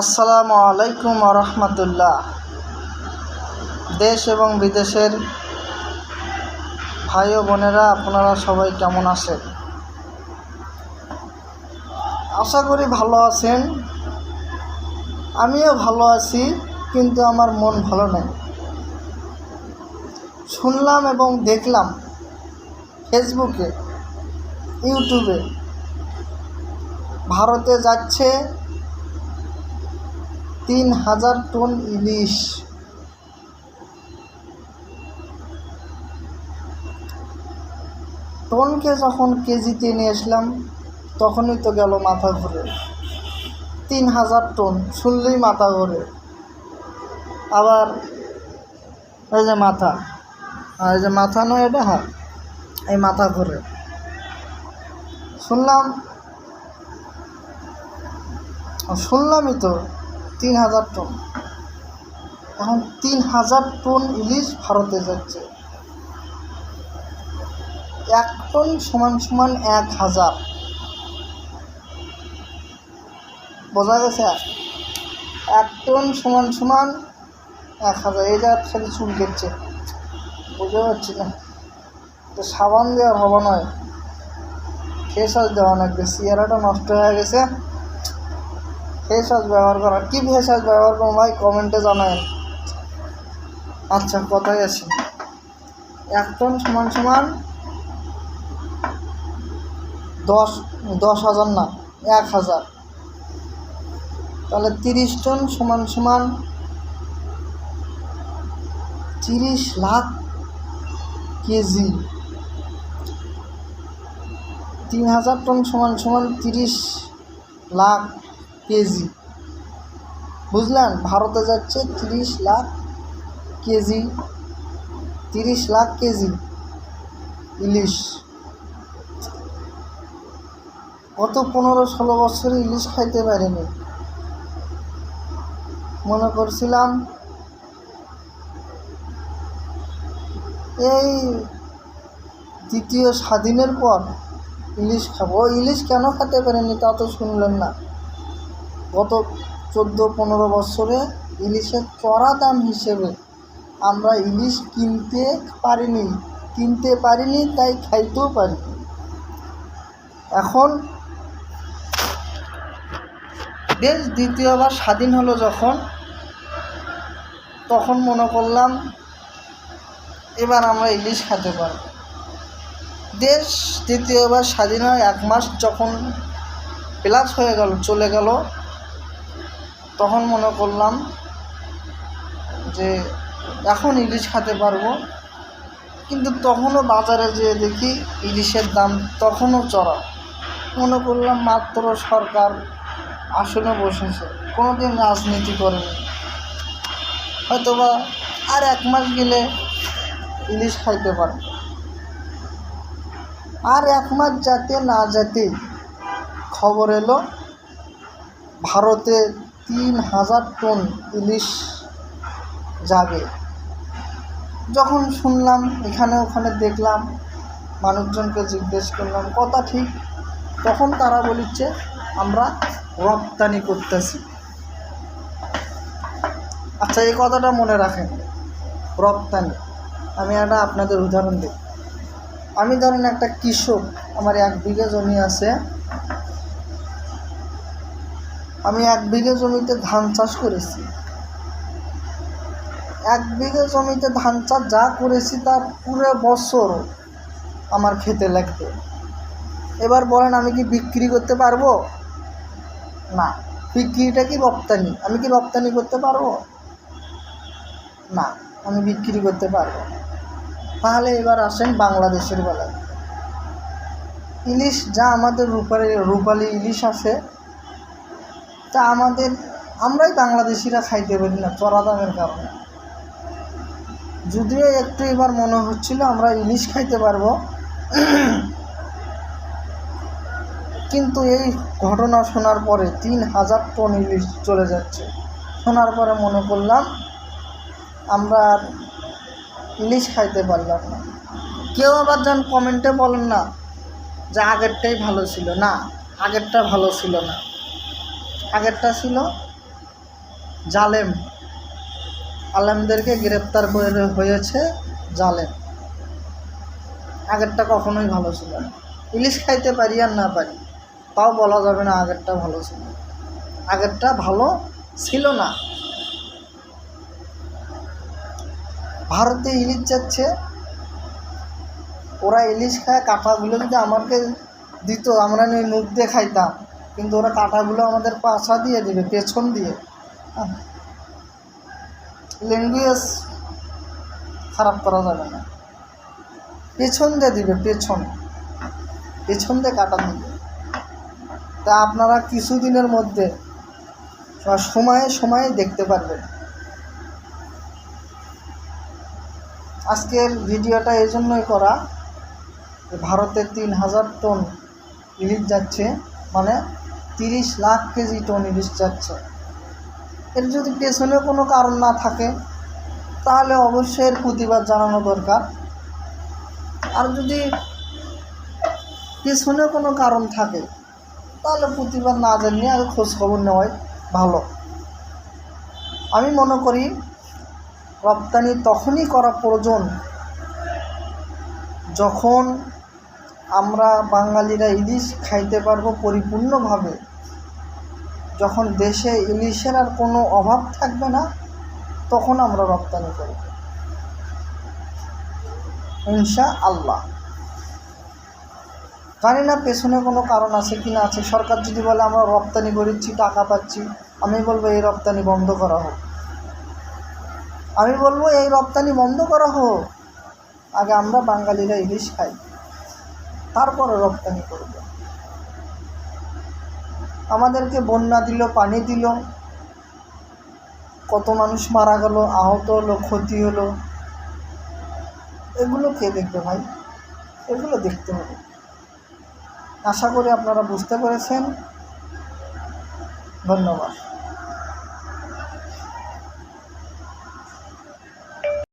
আসসালামু আলাইকুম রহমতুল্লাহ। দেশ এবং বিদেশের ভাই ও বোনেরা, আপনারা সবাই কেমন আছেন? আশা করি ভালো আছেন। আমিও ভালো আছি, কিন্তু আমার মন ভালো নেই। শুনলাম এবং দেখলাম ফেসবুকে ইউটিউবে ভারতে যাচ্ছে তিন হাজার টন ইলিশ। টনকে যখন কেজিতে নিয়ে আসলাম, তখনই তো গেল মাথা ঘুরে। তিন হাজার টন, শুনলেই মাথা ঘুরে। আবার এই যে মাথা, আর এই যে মাথা নয় এটা হ্যাঁ এই মাথা ঘুরে। শুনলাম, শুনলামই তো তিন হাজার টন। এখন তিন হাজার টন ইলিশ ভারতে যাচ্ছে। এক টন সমান সমান এক হাজার বোঝা গেছে? এক টন সমান সমান এক হাজার এই যা খালি চুল কেটছে। বুঝতে পারছি না। তো সাবান দেওয়ার হবা নয়। ফেস ওয়াশ দেওয়া লাগবে চেহারাটা নষ্ট হয়ে গেছে। ফেস ওয়াশ ব্যবহার করা। কী ফেস ওয়াশ ব্যবহার করব ভাই? কমেন্টে জানায় আচ্ছা কথাই আছে এক টন সমান সমান দশ দশ হাজার না, এক হাজার। তাহলে তিরিশ টন সমান সমান তিরিশ লাখ কেজি। তিন হাজার টন সমান সমান তিরিশ লাখ কেজি। বুঝলেন? ভারতে যাচ্ছে তিরিশ লাখ কেজি। তিরিশ লাখ কেজি। ইলিশ। গত পনেরো ষোলো বছরে ইলিশ খাইতে পারিনি। মনে করছিলাম এই দ্বিতীয় স্বাধীনের পর ইলিশ খাব। ইলিশ কেন খেতে পারেনি তা তো শুনলেন না। গত চোদ্দ পনেরো বছরে ইলিশের চড়া দাম হিসেবে আমরা ইলিশ কিনতে পারিনি কিনতে পারিনি, তাই খাইতেও পারি। এখন দেশ দ্বিতীয়বার স্বাধীন হলো যখন, তখন মনে করলাম এবার আমরা ইলিশ খেতে পারব। দেশ দ্বিতীয়বার স্বাধীন হয়, এক মাস যখন প্লাস হয়ে গেল, চলে গেল তখন মনে করলাম যে এখন ইলিশ খেতে পারব। কিন্তু তখনও বাজারে যেয়ে দেখি ইলিশের দাম তখনও চড়া। মনে করলাম মাত্র সরকার আসনে বসেছে। কোনো দিন রাজনীতি করেনি। হয়তোবা আর এক মাস গেলে ইলিশ খাইতে পারে। আর এক মাস যাতে না যেতে খবর এলো, ভারতে তিন হাজার টন ইলিশ যাবে। যখন শুনলাম, এখানে ওখানে দেখলাম, মানুষজনকে জিজ্ঞেস করলাম, কথা ঠিক? তখন তারা বলিচ্ছে, আমরা রপ্তানি করতেছি। আচ্ছা এই কথাটা মনে রাখেন, রপ্তানি। আমি একটা আপনাদের উদাহরণ দিই। আমি ধরেন একটা কৃষক, আমার এক বিঘে জমি আছে। আমি এক বিঘে জমিতে ধান চাষ করেছি। এক বিঘে জমিতে ধান চাষ যা করেছি তা পুরো বছর আমার খেতে লাগবে। এবার বলেন আমি কি বিক্রি করতে পারব? না। বিক্রিটা কি রপ্তানি? আমি কি রপ্তানি করতে পারব? না, আমি বিক্রি করতে পারব তাহলে এবার আসেন বাংলাদেশের বেলায়। ইলিশ যা আমাদের রূপালি রূপালি ইলিশ আছে তা আমাদের, আমরাই বাংলাদেশিরা খাইতে পারি না চড়া দামের কারণে। যদিও একটু এবার মনে হচ্ছিল আমরা ইলিশ খাইতে পারব। কিন্তু এই ঘটনা শোনার পরে তিন হাজার টন ইলিশ চলে যাচ্ছে। শোনার পরে মনে করলাম আমরা আর ইলিশ খাইতে পারলাম না। কেউ আবার যান কমেন্টে বলেন না যে আগেরটাই ভালো ছিল। না, আগেরটা ভালো ছিল না। আগেরটা ছিল জালেম। আলেমদেরকে গ্রেপ্তার করে হয়েছে জালেম। আগেরটা কখনোই ভালো ছিল না। ইলিশ খাইতে পারি আর না পারি, তাও বলা যাবে না আগেরটা ভালো ছিল। আগেরটা ভালো ছিল না। ভারতে ইলিশ যাচ্ছে, ওরা ইলিশ খায় কাঁটাগুলো যদি আমাকে দিত, আমরা নিয়ে মুখ দিয়ে খাইতাম। কিন্তু ওরা কাঁটাগুলো আমাদের পাশা দিয়ে দেবে, পেছন দিয়ে। ল্যাঙ্গুয়েজ খারাপ করা যাবে না। পেছন দিয়ে দিবে, পেছন। পেছন দিয়ে কাটা দিবে। তা আপনারা কিছুদিনের মধ্যে সময়ে সময়ে দেখতে পারবেন। আজকের ভিডিওটা এই জন্যই করা যে ভারতে তিন হাজার টন ইলিশ যাচ্ছে মানে তিরিশ লাখ কেজি টনি ইলিশ যাচ্ছে। এর যদি পেছনে কোনো কারণ না থাকে, তাহলে অবশ্যই এর প্রতিবাদ জানানো দরকার। আর যদি পেছনে কোনো কারণ থাকে, তাহলে প্রতিবাদ না জানিয়ে আগে খোঁজ খবর নেওয়াই ভালো। আমি মনে করি, রপ্তানি তখনই করা প্রয়োজন যখন আমরা বাঙালিরা ইলিশ খাইতে পারব পরিপূর্ণভাবে। যখন দেশে ইলিশের আর কোনো অভাব থাকবে না, তখন আমরা রপ্তানি করব। ইনশা আল্লাহ জানি না পেছনে কোনো কারণ আছে কি না আছে। সরকার যদি বলে আমরা রপ্তানি করেছি, টাকা পাচ্ছি, আমি বলব এই রপ্তানি বন্ধ করা হোক। আমি বলব এই রপ্তানি বন্ধ করা হোক। আগে আমরা বাঙালিরা ইলিশ খাই। তারপরে রপ্তানি করব। আমাদেরকে বন্যা দিল, পানি দিল, কত মানুষ মারা গেল, আহত হলো, ক্ষতি হলো, এগুলো কে দেখবে ভাই? এগুলো দেখতে হবে। আশা করি আপনারা বুঝতে পেরেছেন। ধন্যবাদ।